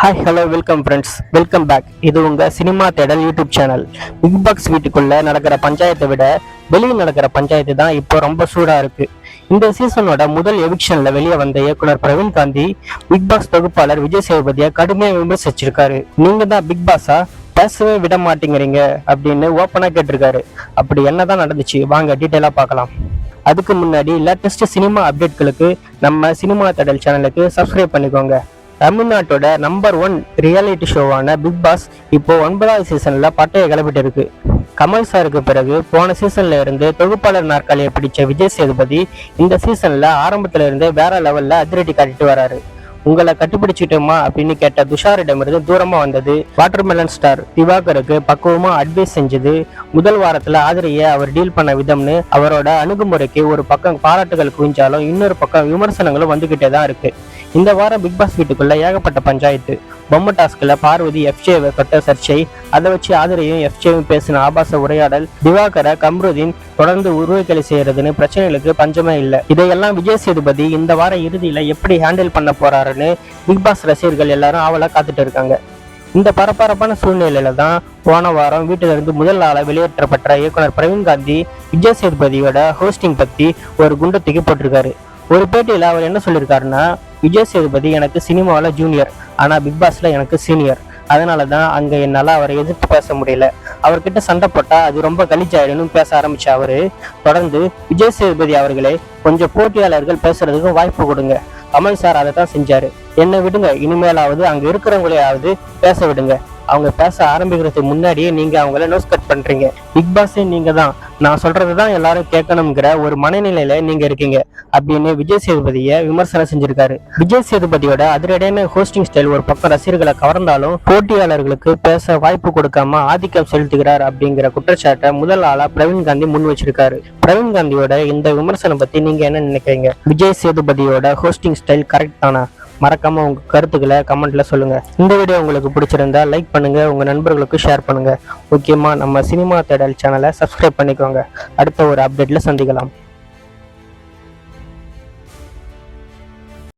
Hi hello welcome friends welcome back இது உங்கள் cinema தேடல் யூடியூப் சேனல். பிக் பாக்ஸ் வீட்டுக்குள்ளே நடக்கிற பஞ்சாயத்தை விட வெளியில் நடக்கிற பஞ்சாயத்து தான் இப்போ ரொம்ப சூடாக இருக்குது இந்த சீசனோட முதல் எவிக்ஷனில் வெளியே வந்த இயக்குனர் பிரவீன் காந்தி பிக் பாஸ் தொகுப்பாளர் விஜய் சேதுபதியை கடுமையாக விமர்சிச்சிருக்காரு. நீங்கள் தான் பிக் பாஸா பேசவே விட மாட்டேங்கிறீங்க அப்படின்னு ஓப்பனாக கேட்டிருக்காரு. அப்படி என்ன தான் நடந்துச்சு? வாங்க டீட்டெயிலாக பார்க்கலாம். அதுக்கு முன்னாடி லேட்டஸ்ட் சினிமா அப்டேட்களுக்கு நம்ம சினிமா தேடல் சேனலுக்கு சப்ஸ்கிரைப் பண்ணிக்கோங்க. தமிழ்நாட்டோட நம்பர் ஒன் ரியாலிட்டி ஷோவான பிக் பாஸ் இப்போ ஒன்பதாவது சீசன்ல பட்டையை கிளப்பிட்டு இருக்கு கமல் சாருக்கு பிறகு போன சீசன்ல இருந்து தொகுப்பாளர் நாற்காலியை பிடிச்ச விஜய் சேதுபதி இந்த சீசன்ல ஆரம்பத்துல இருந்தே வேற லெவல்ல அதிரடி காட்டிட்டு வராரு. உங்களை கட்டுப்பிடிச்சிட்டோமா அப்படின்னு கேட்ட துஷாரிடமிருந்து தூரமா வந்தது வாட்டர்மெலன் ஸ்டார் திவாகருக்கு பக்குவமா அட்வைஸ் செஞ்சது. முதல் வாரத்துல ஆதரிய அவர் டீல் பண்ண விதம்னு அவரோட அணுகுமுறைக்கு ஒரு பக்கம் பாராட்டுகள் குவிஞ்சாலும் இன்னொரு பக்கம் விமர்சனங்களும் வந்துகிட்டே தான் இருக்கு. இந்த வாரம் பிக் பாஸ் வீட்டுக்குள்ள ஏகப்பட்ட பஞ்சாயத்து. பொம்மை டாஸ்க்ல பார்வதி எஃப்ஜேவை தொட்ட சர்ச்சை அதை வச்சு ஆதிரையும் எஃப்ஜேவும் பேசின ஆபாச உரையாடல் திவாகர கம்ருதீன் தொடர்ந்து உருவக்கலை செய்யறதுன்னு பிரச்சனைகளுக்கு பஞ்சமே இல்லை. இதையெல்லாம் விஜய் சேதுபதி இந்த வார இறுதியில எப்படி ஹேண்டில் பண்ண போறாருன்னு பிக் பாஸ் ரசிகர்கள் எல்லாரும் ஆவலா காத்துட்டு இருக்காங்க. இந்த பரபரப்பான சூழ்நிலையில தான் போன வாரம் வீட்டிலிருந்து முதல் ஆளா வெளியேற்றப்பட்ட இயக்குனர் பிரவீன் காந்தி விஜய் சேதுபதியோட ஹோஸ்டிங் பத்தி ஒரு குண்டத்துக்கு போட்டிருக்காரு. ஒரு பேட்டியில அவர் என்ன சொல்லியிருக்காருன்னா விஜய் சேதுபதி எனக்கு சினிமாவில் ஜூனியர் ஆனால் பிக் பாஸில் எனக்கு சீனியர் அதனால தான் அங்கே என்னால் அவரை எதிர்த்து பேச முடியல. அவர்கிட்ட சண்டை போட்டால் அது ரொம்ப கலிச்சாயிடும்னு பேச ஆரம்பிச்ச அவரு. தொடர்ந்து விஜய் சேதுபதி அவர்களே கொஞ்சம் போட்டியாளர்கள் பேசுறதுக்கும் வாய்ப்பு கொடுங்க. கமல் சார் அதை தான் செஞ்சாரு. என்னை விடுங்க இனிமேலாவது அங்கே இருக்கிறவங்களையாவது பேச விடுங்க. அவங்க பேச ஆரம்பிக்கிறதுக்கு முன்னாடியே நீங்க அவங்கள நோஸ் கட் பண்றீங்க. பிக் பாஸே நீங்க தான். நான் சொல்றது தான் எல்லாரும் கேட்கணுங்கிற ஒரு மனநிலையில நீங்க இருக்கீங்க. அப்படின்னு விஜய் சேதுபதிய விமர்சனம் செஞ்சிருக்காரு. விஜய் சேதுபதியோட அதிரடியான ஹோஸ்டிங் ஸ்டைல் ஒரு பக்கம் ரசிகர்களை கவர்ந்தாலும் போட்டியாளர்களுக்கு பேச வாய்ப்பு கொடுக்காம ஆதிக்கம் செலுத்துகிறார் அப்படிங்கிற குற்றச்சாட்டை முதல் ஆளா பிரவீன் காந்தி முன் வச்சிருக்காரு. பிரவீன் காந்தியோட இந்த விமர்சனம் பத்தி நீங்க என்ன நினைக்கிறீங்க? விஜய் சேதுபதியோட ஹோஸ்டிங் ஸ்டைல் கரெக்ட் தானா? மறக்காம உங்க கருத்துக்களை கமெண்ட்ல சொல்லுங்க. இந்த வீடியோ உங்களுக்கு பிடிச்சிருந்தா லைக் பண்ணுங்க உங்க நண்பர்களுக்கு ஷேர் பண்ணுங்க. முக்கியமா நம்ம சினிமா தேடல் சேனலை சப்ஸ்கிரைப் பண்ணிக்கோங்க. அடுத்த ஒரு அப்டேட்ல சந்திக்கலாம்.